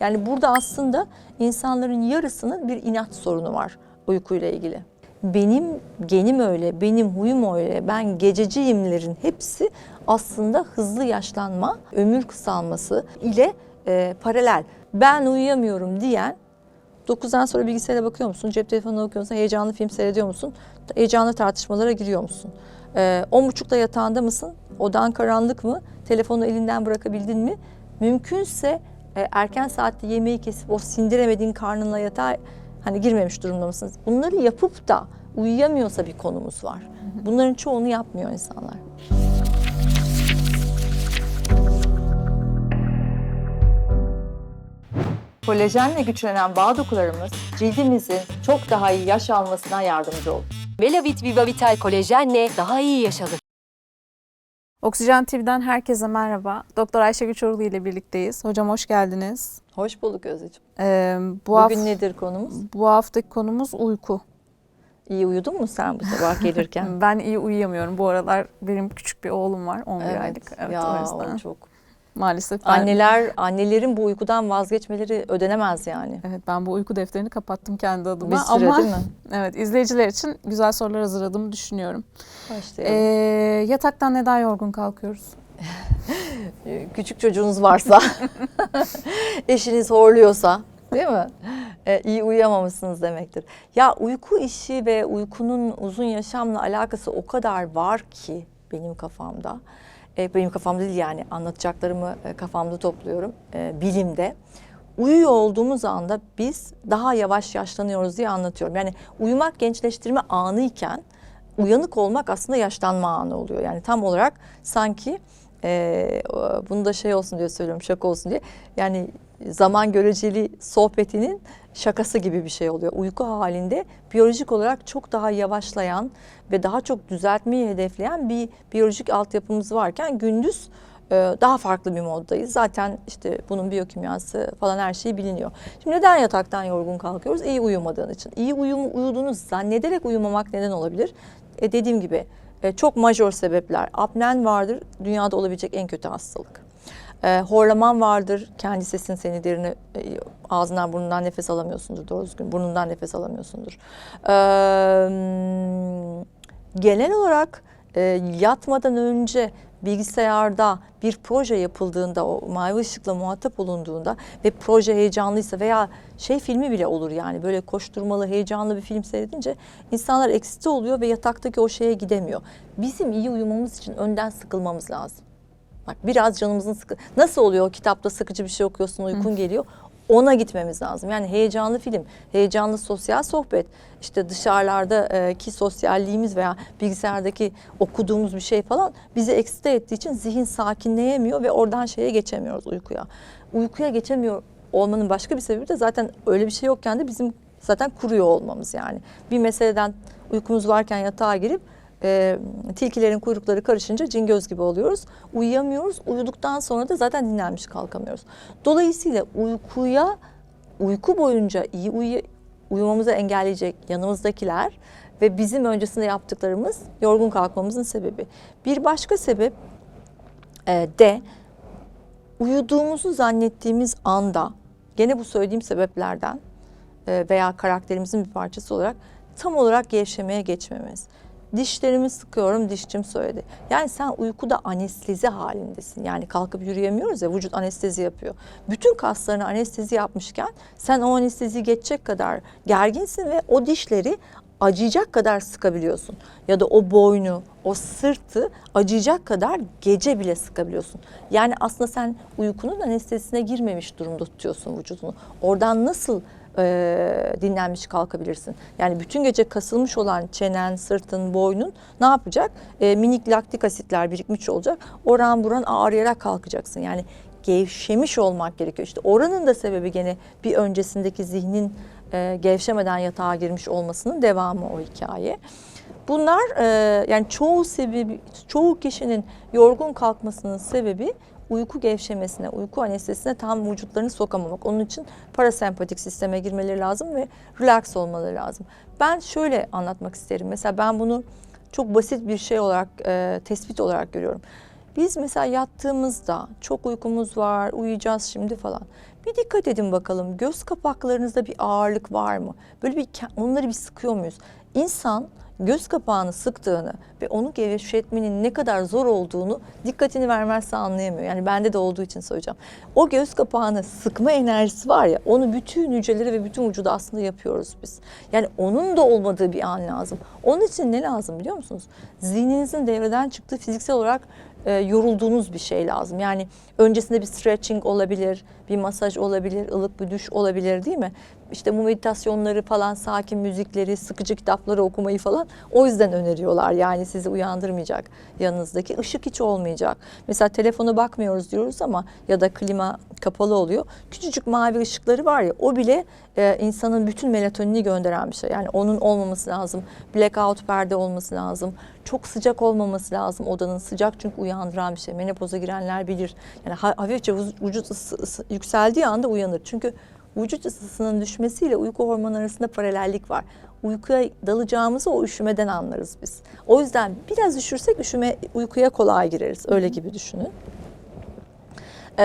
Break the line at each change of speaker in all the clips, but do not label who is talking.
Yani burada aslında insanların yarısının bir inat sorunu var uykuyla ilgili. Benim genim öyle, benim huyum öyle, ben gececiyimlerin hepsi aslında hızlı yaşlanma, ömür kısalması ile e, paralel. Ben uyuyamıyorum diyen 9'dan sonra bilgisayara bakıyor musun? Cep telefonuna bakıyor musun? Heyecanlı film seyrediyor musun? Heyecanlı tartışmalara giriyor musun? Ee, 10.30'da yatağında mısın? Odan karanlık mı? Telefonu elinden bırakabildin mi? Mümkünse e, erken saatte yemeği kesip o sindiremediğin karnınla yatağa hani girmemiş durumda mısınız? Bunları yapıp da uyuyamıyorsa bir konumuz var. Bunların çoğunu yapmıyor insanlar. Kolajenle güçlenen bağ dokularımız cildimizin çok daha iyi yaş almasına yardımcı olur.
Velavit Viva Vital kolajenle daha iyi yaşanır.
Oksijen TV'den herkese merhaba. Doktor Ayşegül Çorlu ile birlikteyiz. Hocam hoş geldiniz.
Hoş bulduk Özleciğim.
Ee, bu,
Bugün
haf-
nedir konumuz?
bu haftaki konumuz uyku.
İyi uyudun mu sen bu sabah gelirken?
Ben iyi uyuyamıyorum. Bu aralar benim küçük bir oğlum var 11 aylık. Evet
ya,
o yüzden.
o çok.
Maalesef ben,
Anneler, annelerin bu uykudan vazgeçmeleri ödenemez yani.
evet ben bu uyku defterini kapattım kendi adıma
Bir süre
ama
değil mi?
evet izleyiciler için güzel sorular hazırladığımı düşünüyorum.
Başlayalım.
Ee, yataktan neden yorgun kalkıyoruz?
Küçük çocuğunuz varsa, eşiniz horluyorsa değil mi? Ee, iyi uyuyamamışsınız demektir. Ya uyku işi ve uykunun uzun yaşamla alakası o kadar var ki benim kafamda. Ee, benim kafamda değil yani anlatacaklarımı e, kafamda topluyorum e, bilimde. Uyuyor olduğumuz anda biz daha yavaş yaşlanıyoruz diye anlatıyorum. Yani uyumak gençleştirme anı iken uyanık olmak aslında yaşlanma anı oluyor. Yani tam olarak sanki e, bunu da şey olsun diye söylüyorum şaka olsun diye. Yani zaman göreceli sohbetinin şakası gibi bir şey oluyor. Uyku halinde biyolojik olarak çok daha yavaşlayan ve daha çok düzeltmeyi hedefleyen bir biyolojik altyapımız varken gündüz e, daha farklı bir moddayız. Zaten işte bunun biyokimyası falan her şey biliniyor. Şimdi neden yataktan yorgun kalkıyoruz? İyi uyumadığın için. İyi uyum, uyuduğunu zannederek uyumamak neden olabilir? E, dediğim gibi e, çok majör sebepler. Apnen vardır, dünyada olabilecek en kötü hastalık. E, horlaman vardır, kendi sesin seni derine e, ağzından burnundan nefes alamıyorsundur doğru düzgün. Burnundan nefes alamıyorsundur. E, genel olarak e, yatmadan önce bilgisayarda bir proje yapıldığında, o mavi ışıkla muhatap olunduğunda ve proje heyecanlıysa veya şey filmi bile olur yani böyle koşturmalı, heyecanlı bir film seyredince insanlar eksite oluyor ve yataktaki o şeye gidemiyor. Bizim iyi uyumamız için önden sıkılmamız lazım. Bak biraz canımızın sıkı... Nasıl oluyor o kitapta sıkıcı bir şey okuyorsun, uykun geliyor. Ona gitmemiz lazım. Yani heyecanlı film, heyecanlı sosyal sohbet, işte dışarılardaki sosyalliğimiz veya bilgisayardaki okuduğumuz bir şey falan bizi eksite ettiği için zihin sakinleyemiyor ve oradan şeye geçemiyoruz uykuya. Uykuya geçemiyor olmanın başka bir sebebi de zaten öyle bir şey yokken de bizim zaten kuruyor olmamız yani. Bir meseleden uykumuz varken yatağa girip e, tilkilerin kuyrukları karışınca cingöz gibi oluyoruz. Uyuyamıyoruz. Uyuduktan sonra da zaten dinlenmiş kalkamıyoruz. Dolayısıyla uykuya uyku boyunca iyi uyu, uyumamızı engelleyecek yanımızdakiler ve bizim öncesinde yaptıklarımız yorgun kalkmamızın sebebi. Bir başka sebep e, de uyuduğumuzu zannettiğimiz anda gene bu söylediğim sebeplerden e, veya karakterimizin bir parçası olarak tam olarak gevşemeye geçmemiz. Dişlerimi sıkıyorum, dişçim söyledi. Yani sen uykuda anestezi halindesin. Yani kalkıp yürüyemiyoruz ya, vücut anestezi yapıyor. Bütün kaslarına anestezi yapmışken sen o anesteziyi geçecek kadar gerginsin ve o dişleri acıyacak kadar sıkabiliyorsun. Ya da o boynu, o sırtı acıyacak kadar gece bile sıkabiliyorsun. Yani aslında sen uykunun anestezisine girmemiş durumda tutuyorsun vücudunu. Oradan nasıl e, dinlenmiş kalkabilirsin. Yani bütün gece kasılmış olan çenen, sırtın, boynun ne yapacak? E, minik laktik asitler birikmiş olacak. Oran buran ağrıyarak kalkacaksın. Yani gevşemiş olmak gerekiyor. İşte oranın da sebebi gene bir öncesindeki zihnin e, gevşemeden yatağa girmiş olmasının devamı o hikaye. Bunlar e, yani çoğu sebebi, çoğu kişinin yorgun kalkmasının sebebi uyku gevşemesine, uyku anestezisine tam vücutlarını sokamamak. Onun için parasempatik sisteme girmeleri lazım ve relax olmaları lazım. Ben şöyle anlatmak isterim. Mesela ben bunu çok basit bir şey olarak, e, tespit olarak görüyorum. Biz mesela yattığımızda çok uykumuz var, uyuyacağız şimdi falan. Bir dikkat edin bakalım göz kapaklarınızda bir ağırlık var mı? Böyle bir onları bir sıkıyor muyuz? İnsan göz kapağını sıktığını ve onu gevşetmenin ne kadar zor olduğunu dikkatini vermezse anlayamıyor. Yani bende de olduğu için söyleyeceğim. O göz kapağını sıkma enerjisi var ya onu bütün hücreleri ve bütün vücuda aslında yapıyoruz biz. Yani onun da olmadığı bir an lazım. Onun için ne lazım biliyor musunuz? Zihninizin devreden çıktığı fiziksel olarak e, yorulduğunuz bir şey lazım. Yani öncesinde bir stretching olabilir, bir masaj olabilir, ılık bir duş olabilir değil mi? İşte bu meditasyonları falan, sakin müzikleri, sıkıcı kitapları okumayı falan o yüzden öneriyorlar. Yani sizi uyandırmayacak yanınızdaki. ışık hiç olmayacak. Mesela telefona bakmıyoruz diyoruz ama ya da klima kapalı oluyor. Küçücük mavi ışıkları var ya o bile e, insanın bütün melatonini gönderen bir şey. Yani onun olmaması lazım. Blackout perde olması lazım. Çok sıcak olmaması lazım odanın. Sıcak çünkü uyandıran bir şey. Menopoza girenler bilir. Yani ha- hafifçe vüc- vücut ısı, ısı yükseldiği anda uyanır. Çünkü vücut ısısının düşmesiyle uyku hormonu arasında paralellik var. Uykuya dalacağımızı o üşümeden anlarız biz. O yüzden biraz üşürsek üşüme uykuya kolay gireriz. Öyle gibi düşünün. Ee,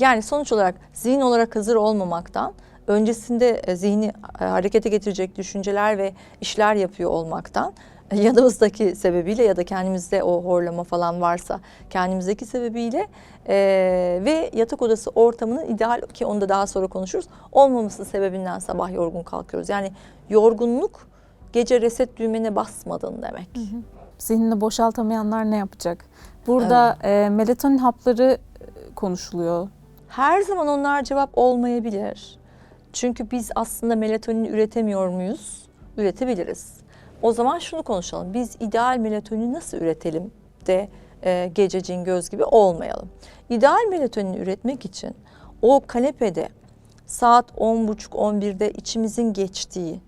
yani sonuç olarak zihin olarak hazır olmamaktan, öncesinde e, zihni e, harekete getirecek düşünceler ve işler yapıyor olmaktan, yanımızdaki sebebiyle ya da kendimizde o horlama falan varsa kendimizdeki sebebiyle e, ve yatak odası ortamının ideal ki onu da daha sonra konuşuruz olmaması sebebinden sabah yorgun kalkıyoruz. Yani yorgunluk gece reset düğmene basmadın demek.
Zihnini boşaltamayanlar ne yapacak? Burada e, melatonin hapları konuşuluyor.
Her zaman onlar cevap olmayabilir. Çünkü biz aslında melatonin üretemiyor muyuz? Üretebiliriz. O zaman şunu konuşalım. Biz ideal melatonin nasıl üretelim de e, gece cin göz gibi olmayalım. İdeal melatonin üretmek için o kanepede saat 10.30-11'de içimizin geçtiği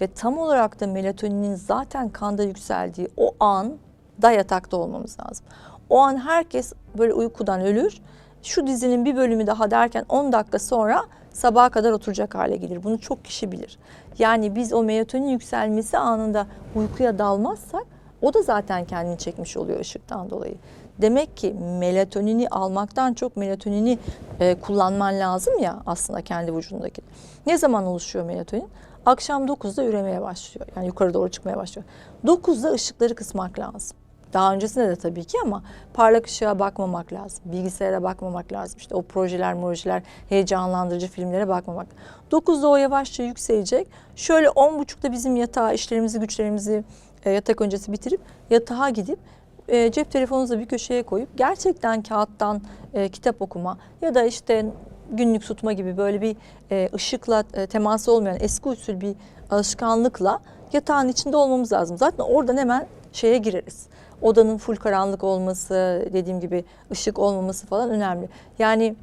ve tam olarak da melatoninin zaten kanda yükseldiği o an da yatakta olmamız lazım. O an herkes böyle uykudan ölür. Şu dizinin bir bölümü daha derken 10 dakika sonra sabaha kadar oturacak hale gelir. Bunu çok kişi bilir. Yani biz o melatonin yükselmesi anında uykuya dalmazsak o da zaten kendini çekmiş oluyor ışıktan dolayı. Demek ki melatonini almaktan çok melatonini e, kullanman lazım ya aslında kendi vücudundaki. Ne zaman oluşuyor melatonin? Akşam 9'da üremeye başlıyor. Yani yukarı doğru çıkmaya başlıyor. 9'da ışıkları kısmak lazım. Daha öncesinde de tabii ki ama parlak ışığa bakmamak lazım. Bilgisayara bakmamak lazım. İşte o projeler, projeler, heyecanlandırıcı filmlere bakmamak. 9'da o yavaşça yükselecek. Şöyle 10.30'da bizim yatağa işlerimizi, güçlerimizi e, yatak öncesi bitirip yatağa gidip e, cep telefonunuzu bir köşeye koyup gerçekten kağıttan e, kitap okuma ya da işte günlük tutma gibi böyle bir e, ışıkla e, teması olmayan eski usul bir alışkanlıkla yatağın içinde olmamız lazım. Zaten oradan hemen şeye gireriz. Odanın full karanlık olması, dediğim gibi ışık olmaması falan önemli. Yani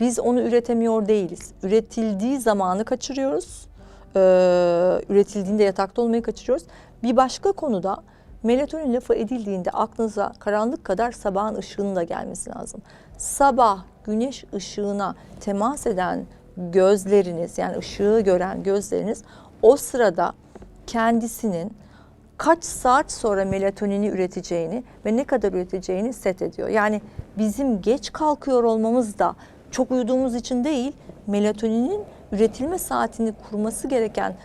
biz onu üretemiyor değiliz. Üretildiği zamanı kaçırıyoruz. Ee, üretildiğinde yatakta olmayı kaçırıyoruz. Bir başka konuda melatonin lafı edildiğinde aklınıza karanlık kadar sabahın ışığının da gelmesi lazım. Sabah güneş ışığına temas eden gözleriniz yani ışığı gören gözleriniz o sırada kendisinin kaç saat sonra melatonini üreteceğini ve ne kadar üreteceğini set ediyor. Yani bizim geç kalkıyor olmamız da çok uyuduğumuz için değil, melatoninin üretilme saatini kurması gereken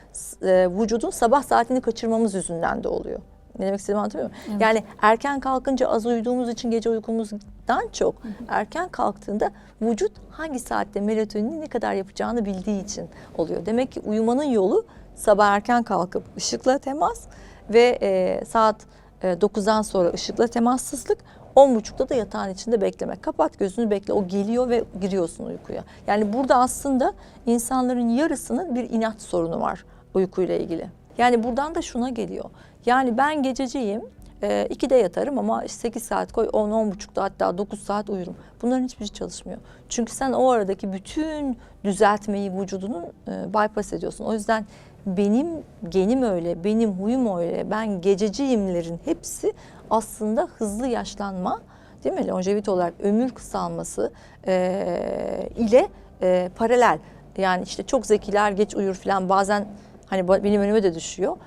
e, vücudun sabah saatini kaçırmamız yüzünden de oluyor. Ne demek istediğimi anlatıyor muyum? Yani erken kalkınca az uyuduğumuz için gece uykumuzdan çok erken kalktığında vücut hangi saatte melatonini ne kadar yapacağını bildiği için oluyor. Demek ki uyumanın yolu sabah erken kalkıp ışıkla temas ve e, saat e, 9'dan sonra ışıkla temassızlık 10.30'da da yatağın içinde beklemek. Kapat gözünü bekle. O geliyor ve giriyorsun uykuya. Yani burada aslında insanların yarısının bir inat sorunu var uykuyla ilgili. Yani buradan da şuna geliyor. Yani ben gececiyim. E, 2'de yatarım ama 8 saat koy 10 10.30'da hatta 9 saat uyurum. Bunların hiçbiri çalışmıyor. Çünkü sen o aradaki bütün düzeltmeyi vücudunun e, bypass ediyorsun. O yüzden benim genim öyle, benim huyum öyle, ben gececiyimlerin hepsi aslında hızlı yaşlanma değil mi? Longevite olarak ömür kısalması e, ile e, paralel. Yani işte çok zekiler geç uyur falan bazen hani benim önüme de düşüyor.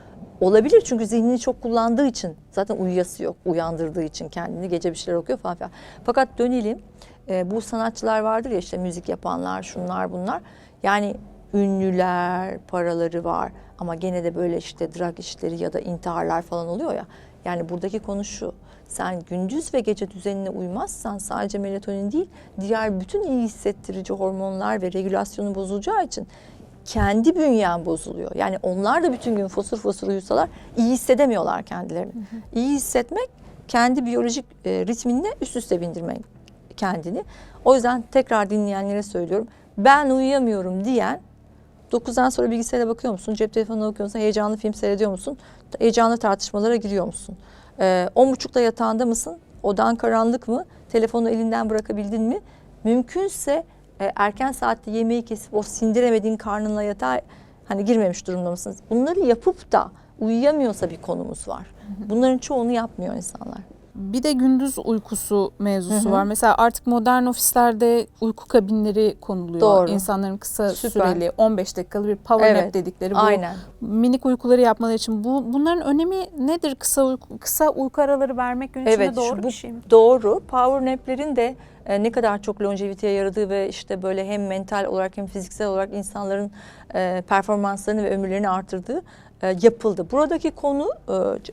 Olabilir çünkü zihnini çok kullandığı için zaten uyuyası yok. Uyandırdığı için kendini gece bir şeyler okuyor falan filan. Fakat dönelim e, bu sanatçılar vardır ya işte müzik yapanlar, şunlar bunlar. Yani ünlüler, paraları var ama gene de böyle işte drag işleri ya da intiharlar falan oluyor ya. Yani buradaki konu şu. Sen gündüz ve gece düzenine uymazsan sadece melatonin değil, diğer bütün iyi hissettirici hormonlar ve regülasyonu bozulacağı için kendi bünyen bozuluyor. Yani onlar da bütün gün fosur fosur uyusalar iyi hissedemiyorlar kendilerini. İyi hissetmek kendi biyolojik e, ritminle üst üste bindirmek kendini. O yüzden tekrar dinleyenlere söylüyorum. Ben uyuyamıyorum diyen 9'dan sonra bilgisayara bakıyor musun? Cep telefonuna bakıyor musun? Heyecanlı film seyrediyor musun? Heyecanlı tartışmalara giriyor musun? Ee, 10.30'da yatağında mısın? Odan karanlık mı? Telefonu elinden bırakabildin mi? Mümkünse e, erken saatte yemeği kesip o sindiremediğin karnınla yatağa hani girmemiş durumda mısınız? Bunları yapıp da uyuyamıyorsa bir konumuz var. Bunların çoğunu yapmıyor insanlar.
Bir de gündüz uykusu mevzusu
Hı hı.
var. Mesela artık modern ofislerde uyku kabinleri konuluyor.
Doğru.
İnsanların kısa
Süper.
süreli 15 dakikalı bir power
Evet,
nap dedikleri bu
Aynen.
minik uykuları yapmaları için bu bunların önemi nedir? Kısa uyku, kısa uyku araları vermek gün içinde
Evet,
doğru
şu- bu
bir şey mi?
Doğru. Power nap'lerin de e, ne kadar çok longeviteye yaradığı ve işte böyle hem mental olarak hem fiziksel olarak insanların e, performanslarını ve ömürlerini artırdığı e, yapıldı. Buradaki konu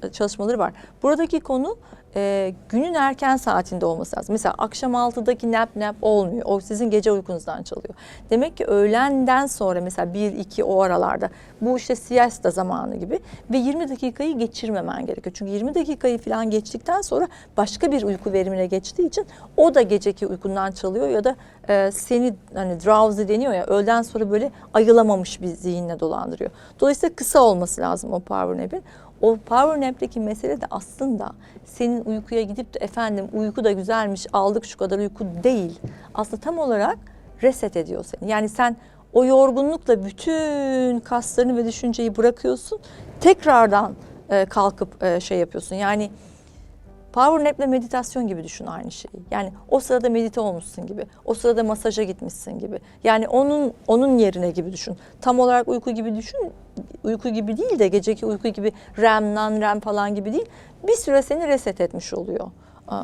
e, çalışmaları var. Buradaki konu e, günün erken saatinde olması lazım. Mesela akşam 6'daki nap nap olmuyor. O sizin gece uykunuzdan çalıyor. Demek ki öğlenden sonra mesela 1-2 o aralarda bu işte siesta zamanı gibi ve 20 dakikayı geçirmemen gerekiyor. Çünkü 20 dakikayı falan geçtikten sonra başka bir uyku verimine geçtiği için o da geceki uykundan çalıyor ya da e, seni hani drowsy deniyor ya öğleden sonra böyle ayılamamış bir zihinle dolandırıyor. Dolayısıyla kısa olması lazım o power nap'in. O power nap'teki mesele de aslında senin uykuya gidip de efendim uyku da güzelmiş aldık şu kadar uyku değil. Aslında tam olarak reset ediyor seni. Yani sen o yorgunlukla bütün kaslarını ve düşünceyi bırakıyorsun. Tekrardan e, kalkıp e, şey yapıyorsun. Yani Power nap'le meditasyon gibi düşün aynı şeyi. Yani o sırada medite olmuşsun gibi. O sırada masaja gitmişsin gibi. Yani onun onun yerine gibi düşün. Tam olarak uyku gibi düşün. Uyku gibi değil de geceki uyku gibi REM, non-REM falan gibi değil. Bir süre seni reset etmiş oluyor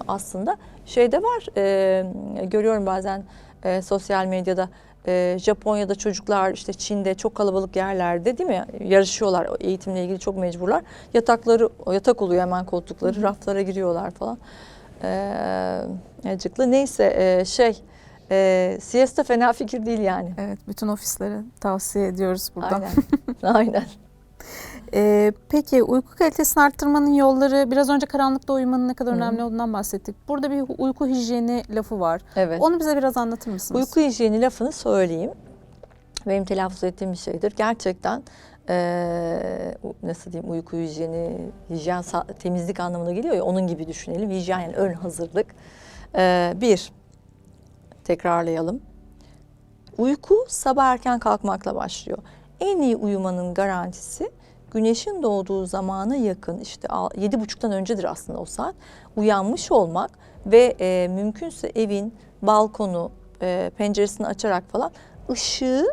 aslında. Şeyde var, e, görüyorum bazen e, sosyal medyada e, Japonya'da çocuklar işte Çin'de çok kalabalık yerlerde değil mi? Yarışıyorlar eğitimle ilgili çok mecburlar. Yatakları yatak oluyor hemen koltukları raflara giriyorlar falan. Ee, acıklı. Neyse e, şey e, siesta fena fikir değil yani.
Evet, bütün ofislere tavsiye ediyoruz buradan.
aynen. Aynen
Ee, peki uyku kalitesini arttırmanın yolları biraz önce karanlıkta uyumanın ne kadar
Hı.
önemli olduğundan bahsettik. Burada bir uyku hijyeni lafı var.
evet
Onu bize biraz anlatır mısınız?
Uyku hijyeni lafını söyleyeyim. Benim telaffuz ettiğim bir şeydir. Gerçekten eee, nasıl diyeyim uyku hijyeni, hijyen temizlik anlamına geliyor ya onun gibi düşünelim. Hijyen yani ön hazırlık. Eee, bir, tekrarlayalım. Uyku sabah erken kalkmakla başlıyor. En iyi uyumanın garantisi güneşin doğduğu zamana yakın işte al- yedi buçuktan öncedir aslında o saat uyanmış olmak ve e, mümkünse evin balkonu e, penceresini açarak falan ışığı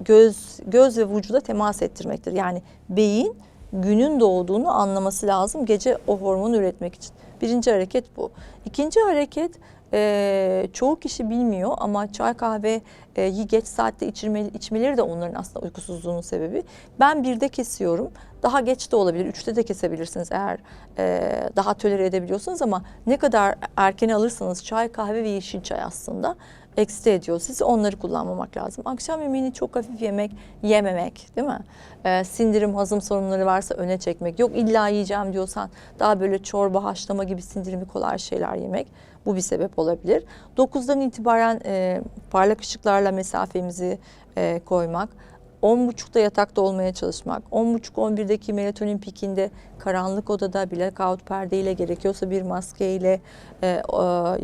göz göz ve vücuda temas ettirmektir. Yani beyin günün doğduğunu anlaması lazım gece o hormonu üretmek için. Birinci hareket bu. İkinci hareket e, çoğu kişi bilmiyor ama çay kahve e, yi geç saatte içirmeli, içmeleri de onların aslında uykusuzluğunun sebebi. Ben birde kesiyorum. Daha geç de olabilir. Üçte de kesebilirsiniz eğer e, daha tolere edebiliyorsanız ama ne kadar erken alırsanız çay, kahve ve yeşil çay aslında eksite ediyor. Siz onları kullanmamak lazım. Akşam yemeğini çok hafif yemek, yememek değil mi? Ee, sindirim, hazım sorunları varsa öne çekmek. Yok illa yiyeceğim diyorsan daha böyle çorba, haşlama gibi sindirimi kolay şeyler yemek. Bu bir sebep olabilir. 9'dan itibaren e, parlak ışıklarla mesafemizi e, koymak. 10.30'da yatakta olmaya çalışmak. 10.30-11'deki melatonin pikinde karanlık odada blackout perdeyle gerekiyorsa bir maskeyle e, e,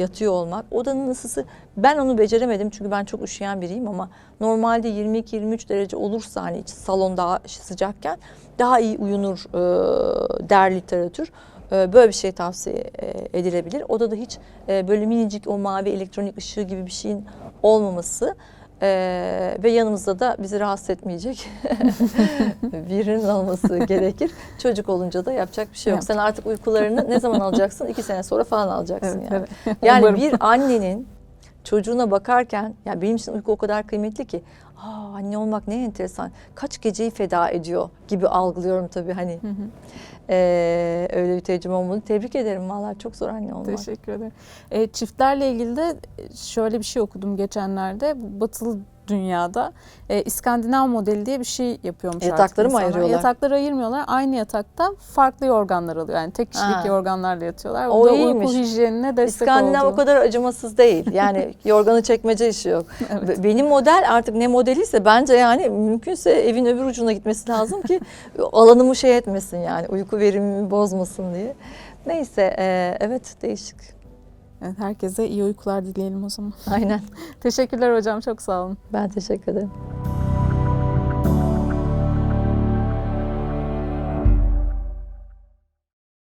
yatıyor olmak. Odanın ısısı ben onu beceremedim çünkü ben çok üşüyen biriyim ama normalde 22-23 derece olursa hani salon daha sıcakken daha iyi uyunur e, der literatür. E, Böyle bir şey tavsiye e, edilebilir. Odada hiç e, böyle minicik o mavi elektronik ışığı gibi bir şeyin olmaması ee, ve yanımızda da bizi rahatsız etmeyecek birinin olması gerekir. Çocuk olunca da yapacak bir şey yok.
Yapacak.
Sen artık uykularını ne zaman alacaksın? İki sene sonra falan alacaksın
Evet,
yani.
evet.
Yani
Umarım.
bir annenin çocuğuna bakarken ya benim için uyku o kadar kıymetli ki Aa, anne olmak ne enteresan. Kaç geceyi feda ediyor gibi algılıyorum tabii hani. Ee, öyle bir tecrübe olmadı. Tebrik ederim vallahi çok zor anne olmak.
Teşekkür ederim. E, çiftlerle ilgili de şöyle bir şey okudum geçenlerde. Batılı dünyada e, İskandinav modeli diye bir şey yapıyormuş artık
Yatakları mı
insanlar.
ayırıyorlar?
Yatakları ayırmıyorlar. Aynı yatakta farklı yorganlar alıyor. Yani tek kişilik
Ha.
yorganlarla yatıyorlar.
O
Bu da
iyiymiş.
uyku hijyenine destek
İskandinav
oldu.
o kadar acımasız değil. Yani yorganı çekmece işi yok.
Evet.
Be- Benim model artık ne modeliyse bence yani mümkünse evin öbür ucuna gitmesi lazım ki alanımı şey etmesin yani uyku verimimi bozmasın diye. Neyse e, evet değişik.
Evet, herkese iyi uykular dileyelim o zaman.
Aynen.
Teşekkürler hocam çok sağ olun.
Ben teşekkür ederim.